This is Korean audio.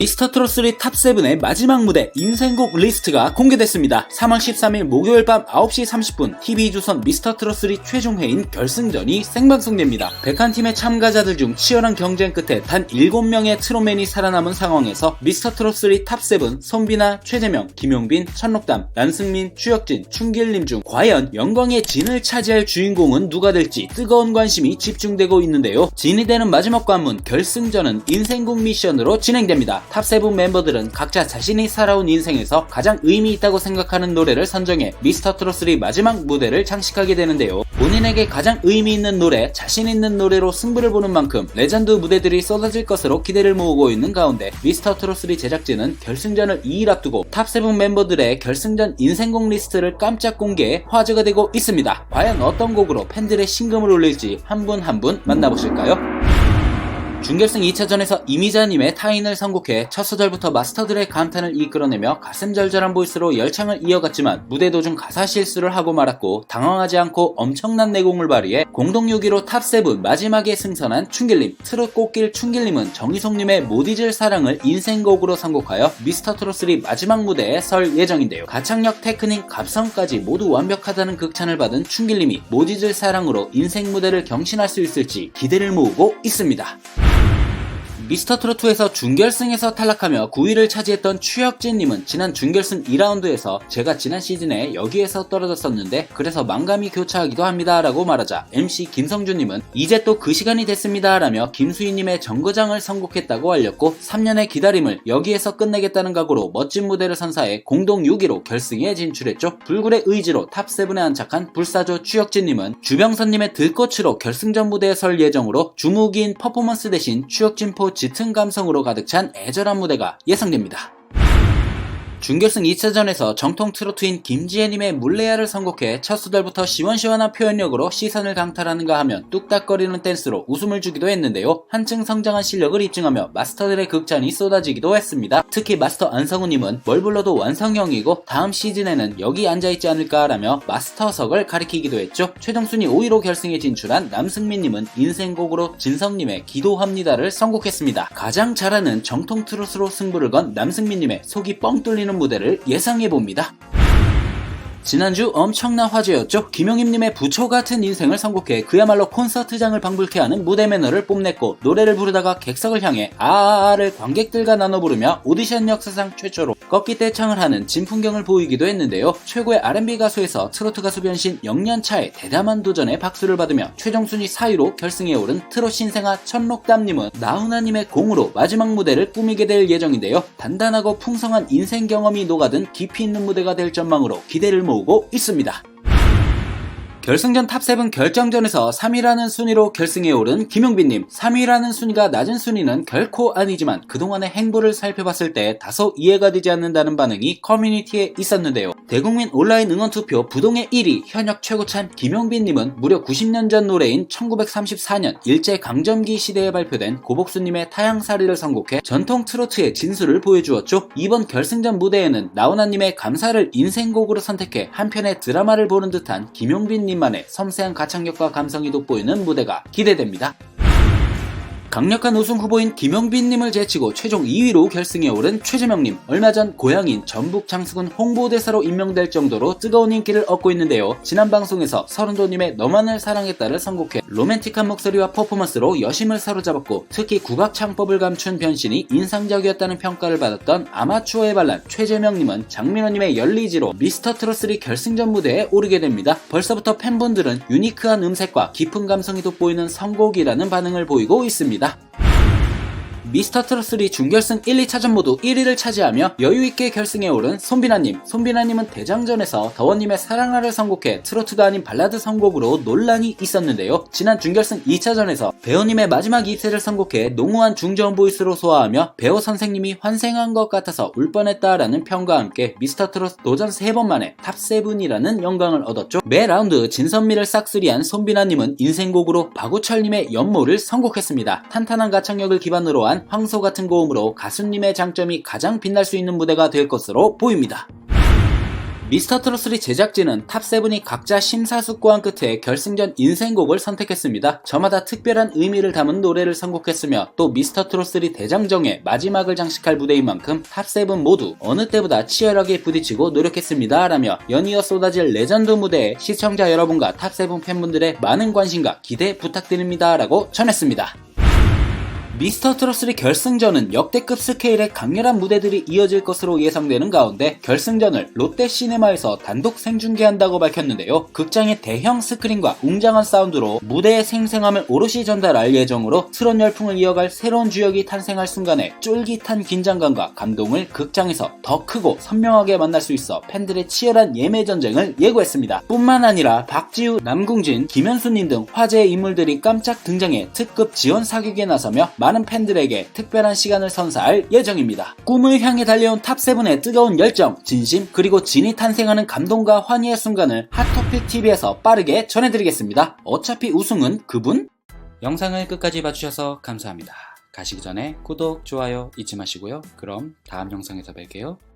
미스터 트롯3 탑7의 마지막 무대 인생곡 리스트가 공개됐습니다. 3월 13일 목요일 밤 9시 30분 TV조선 미스터 트롯3 최종회인 결승전이 생방송됩니다. 101팀의 참가자들 중 치열한 경쟁 끝에 단 7명의 트롯맨이 살아남은 상황에서 미스터 트롯3 탑7 손비나 최재명, 김용빈, 천록담, 난승민, 추혁진, 충길님 중 과연 영광의 진을 차지할 주인공은 누가 될지 뜨거운 관심이 집중되고 있는데요. 진이 되는 마지막 관문 결승전은 인생곡 미션으로 진행됩니다. 탑7 멤버들은 각자 자신이 살아온 인생에서 가장 의미 있다고 생각하는 노래를 선정해 미스터 트롯3 마지막 무대를 장식하게 되는데요. 본인에게 가장 의미 있는 노래, 자신 있는 노래로 승부를 보는 만큼 레전드 무대들이 쏟아질 것으로 기대를 모으고 있는 가운데 미스터 트롯3 제작진은 결승전을 2일 앞두고 탑7 멤버들의 결승전 인생곡 리스트를 깜짝 공개해 화제가 되고 있습니다. 과연 어떤 곡으로 팬들의 신금을 올릴지 한 분 한 분 만나보실까요? 준결승 2차전에서 이미자님의 타인을 선곡해 첫 소절부터 마스터들의 감탄을 이끌어내며 가슴 절절한 보이스로 열창을 이어갔지만 무대 도중 가사 실수를 하고 말았고 당황하지 않고 엄청난 내공을 발휘해 공동 6위로 탑7 마지막에 승선한 충길님 트롯 꽃길 충길님은 정희송님의 못 잊을 사랑을 인생곡으로 선곡하여 미스터 트롯3 마지막 무대에 설 예정인데요. 가창력 테크닉 감성까지 모두 완벽하다는 극찬을 받은 충길님이 못 잊을 사랑으로 인생 무대를 경신할 수 있을지 기대를 모으고 있습니다 미스터 트로트에서 준결승에서 탈락하며 9위를 차지했던 추혁진님은 지난 준결승 2라운드에서 제가 지난 시즌에 여기에서 떨어졌었는데 그래서 망감이 교차하기도 합니다 라고 말하자 MC 김성준님은 이제 또 그 시간이 됐습니다 라며 김수희님의 정거장을 선곡했다고 알렸고 3년의 기다림을 여기에서 끝내겠다는 각오로 멋진 무대를 선사해 공동 6위로 결승에 진출했죠. 불굴의 의지로 탑7에 안착한 불사조 추혁진님은 주병선님의 들꽃으로 결승전 무대에 설 예정으로 주무기인 퍼포먼스 대신 추혁진포 짙은 감성으로 가득 찬 애절한 무대가 예상됩니다. 준결승 2차전에서 정통 트로트인 김지혜님의 물레야를 선곡해 첫 수달부터 시원시원한 표현력으로 시선을 강탈하는가 하면 뚝딱거리는 댄스로 웃음을 주기도 했는데요. 한층 성장한 실력을 입증하며 마스터들의 극찬이 쏟아지기도 했습니다. 특히 마스터 안성우님은 뭘 불러도 완성형이고 다음 시즌에는 여기 앉아있지 않을까라며 마스터석을 가리키기도 했죠. 최종 순위 5위로 결승에 진출한 남승민님은 인생곡으로 진성님의 기도합니다를 선곡했습니다. 가장 잘하는 정통 트로트로 승부를 건 남승민님의 속이 뻥 뚫리는 무대를 예상해 봅니다. 지난주 엄청난 화제였죠. 김용임님의 부초 같은 인생을 선곡해 그야말로 콘서트장을 방불케 하는 무대 매너를 뽐냈고 노래를 부르다가 객석을 향해 아아아를 관객들과 나눠 부르며 오디션 역사상 최초로 꺾기 떼창을 하는 진풍경을 보이기도 했는데요. 최고의 R&B 가수에서 트로트 가수 변신 0년차의 대담한 도전에 박수를 받으며 최종 순위 4위로 결승에 오른 트롯 신생아 천록담님은 나훈아님의 공으로 마지막 무대를 꾸미게 될 예정인데요. 단단하고 풍성한 인생 경험이 녹아든 깊이 있는 무대가 될 전망으로 기대를 모으고 있습니다. 결승전 탑7 결정전에서 3위라는 순위로 결승에 오른 김용빈님 3위라는 순위가 낮은 순위는 결코 아니지만 그동안의 행보를 살펴봤을 때 다소 이해가 되지 않는다는 반응이 커뮤니티에 있었는데요. 대국민 온라인 응원투표 부동의 1위 현역 최고찬 김용빈님은 무려 90년 전 노래인 1934년 일제강점기 시대에 발표된 고복수님의 타양사리를 선곡해 전통 트로트의 진수를 보여주었죠. 이번 결승전 무대에는 나훈아님의 감사를 인생곡으로 선택해 한편의 드라마를 보는 듯한 김용빈님 님만의 섬세한 가창력과 감성이 돋보이는 무대가 기대됩니다. 강력한 우승 후보인 김영빈님을 제치고 최종 2위로 결승에 오른 최재명님. 얼마 전 고향인 전북 장수군 홍보대사로 임명될 정도로 뜨거운 인기를 얻고 있는데요. 지난 방송에서 서른도님의 너만을 사랑했다를 선곡해 로맨틱한 목소리와 퍼포먼스로 여심을 사로잡았고 특히 국악 창법을 감춘 변신이 인상적이었다는 평가를 받았던 아마추어의 반란 최재명님은 장민호님의 열리지로 미스터 트롯3 결승전 무대에 오르게 됩니다. 벌써부터 팬분들은 유니크한 음색과 깊은 감성이 돋보이는 선곡이라는 반응을 보이고 있습니다 来 미스터 트롯3 준결승 1, 2차전 모두 1위를 차지하며 여유있게 결승에 오른 손비나님. 손비나님은 대장전에서 더원님의 사랑하를 선곡해 트로트가 아닌 발라드 선곡으로 논란이 있었는데요. 지난 준결승 2차전에서 배우님의 마지막 입세를 선곡해 농후한 중저음 보이스로 소화하며 배우 선생님이 환생한 것 같아서 울 뻔했다라는 평과 함께 미스터 트롯 도전 3번 만에 탑7이라는 영광을 얻었죠. 매 라운드 진선미를 싹쓸이한 손비나님은 인생곡으로 박우철님의 연모를 선곡했습니다. 탄탄한 가창력을 기반으로 한 황소 같은 고음으로 가수님의 장점이 가장 빛날 수 있는 무대가 될 것으로 보입니다. 미스터 트롯3 제작진은 탑7이 각자 심사숙고한 끝에 결승전 인생곡을 선택했습니다. 저마다 특별한 의미를 담은 노래를 선곡했으며 또 미스터 트롯3 대장정의 마지막을 장식할 무대인 만큼 탑7 모두 어느 때보다 치열하게 부딪히고 노력했습니다. 라며 연이어 쏟아질 레전드 무대에 시청자 여러분과 탑7 팬분들의 많은 관심과 기대 부탁드립니다. 라고 전했습니다. 미스터 트롯3 결승전은 역대급 스케일의 강렬한 무대들이 이어질 것으로 예상되는 가운데 결승전을 롯데 시네마에서 단독 생중계한다고 밝혔는데요. 극장의 대형 스크린과 웅장한 사운드로 무대의 생생함을 오롯이 전달할 예정으로 트롯 열풍을 이어갈 새로운 주역이 탄생할 순간에 쫄깃한 긴장감과 감동을 극장에서 더 크고 선명하게 만날 수 있어 팬들의 치열한 예매 전쟁을 예고했습니다. 뿐만 아니라 박지우, 남궁진, 김현수님 등 화제의 인물들이 깜짝 등장해 특급 지원 사격에 나서며 많은 팬들에게 특별한 시간을 선사할 예정입니다. 꿈을 향해 달려온 탑7의 뜨거운 열정, 진심, 그리고 진이 탄생하는 감동과 환희의 순간을 핫토픽 TV에서 빠르게 전해드리겠습니다. 어차피 우승은 그분? 영상을 끝까지 봐주셔서 감사합니다. 가시기 전에 구독, 좋아요 잊지 마시고요. 그럼 다음 영상에서 뵐게요.